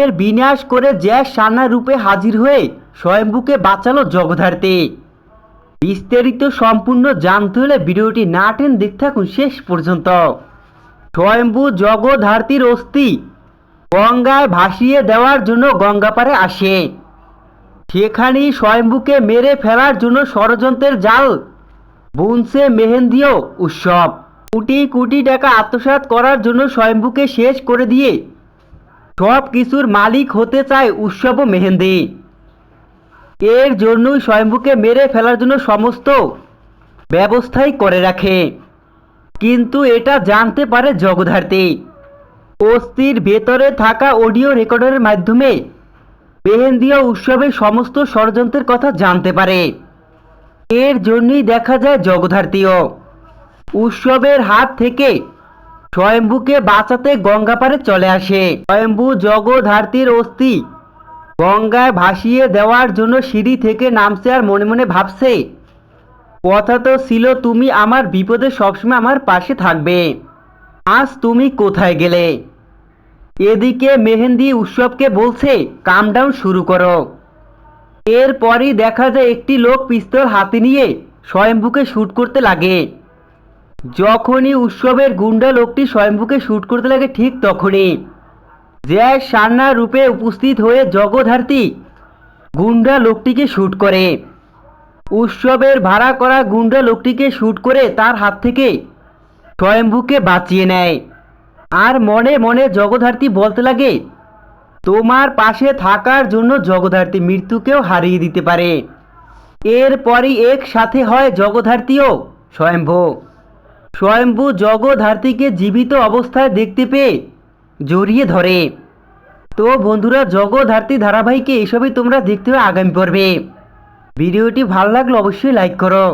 এর বিনাশ করে জ্যাস সান্না রূপে হাজির হয়ে স্বয়ম্ভুকে বাঁচালো জগধার্তে বিস্তারিত সম্পূর্ণ জানতে হলে ভিডিওটি না টেন দেখতে থাকুন শেষ পর্যন্ত। স্বয়ম্ভু জগধার্তীর অস্থি গঙ্গায় ভাসিয়ে দেওয়ার জন্য গঙ্গাপাড়ে আসে। সেখানেই স্বয়ম্ভুকে মেরে ফেলার জন্য ষড়যন্ত্রের জাল, বুনছে মেহেন্দিও উৎসব। কোটি কোটি টাকা আত্মসাৎ করার জন্য স্বয়ম্ভুকে শেষ করে দিয়ে সব কিছুর মালিক হতে চায় উৎসব মেহেন্দি। এর জন্যই স্বয়ম্ভুকে মেরে ফেলার জন্য সমস্ত ব্যবস্থাই করে রাখে। কিন্তু এটা জানতে পারে জগধার্তী অস্থির ভেতরে থাকা অডিও রেকর্ডারের মাধ্যমে মেহেন্দিয়া উৎসবের সমস্ত ষড়যন্ত্রের কথা জানতে পারে। এর জন্যই দেখা যায় জগধার্তীয় উৎসবের হাত থেকে স্বয়ম্ভুকে বাঁচাতে গঙ্গাপাড়ে চলে আসে। স্বয়ম্ভু জগধার্তীর অস্থি। গঙ্গায় ভাসিয়ে দেওয়ার জন্য সিঁড়ি থেকে নামছে আর মনে মনে ভাবছে, কথা তো ছিল, তুমি আমার বিপদে সবসময় আমার পাশে থাকবে। আজ তুমি কোথায় গেলে? এদিকে মেহেন্দি উৎসবকে বলছে কাম ডাউন শুরু করো। এরপরই দেখা যায়, একটি লোক পিস্তল হাতে নিয়ে স্বয়ম্ভুকে শ্যুট করতে লাগে। যখনই উৎসবের গুন্ডা লোকটি স্বয়ম্ভুকে শ্যুট করতে লাগে, ঠিক তখনই। জয় সান্না রূপে উপস্থিত হয়ে জগধার্তী গুন্ডা লোকটিকে শ্যুট করে। উৎসবের ভাড়া করা গুন্ডা লোকটিকে শ্যুট করে তার হাত থেকে স্বয়ম্ভুকে বাঁচিয়ে নেয়। আর মনে মনে জগধার্তী বলতে লাগে, তোমার পাশে থাকার জন্য জগধার্তী মৃত্যুকেও হারিয়ে দিতে পারে। এরপরই একসাথে হয় জগধার্তীও স্বয়ম্ভু। স্বয়ম্ভু জগধার্তীকে জীবিত অবস্থায় দেখতে পেয়ে জড়িয়ে ধরে। তো বন্ধুরা জগধার্তী ধারাবাহিকে এসবই তোমরা দেখতে হবে আগামী পর্বে। ভিডিওটি ভালো লাগলে অবশ্যই লাইক করো।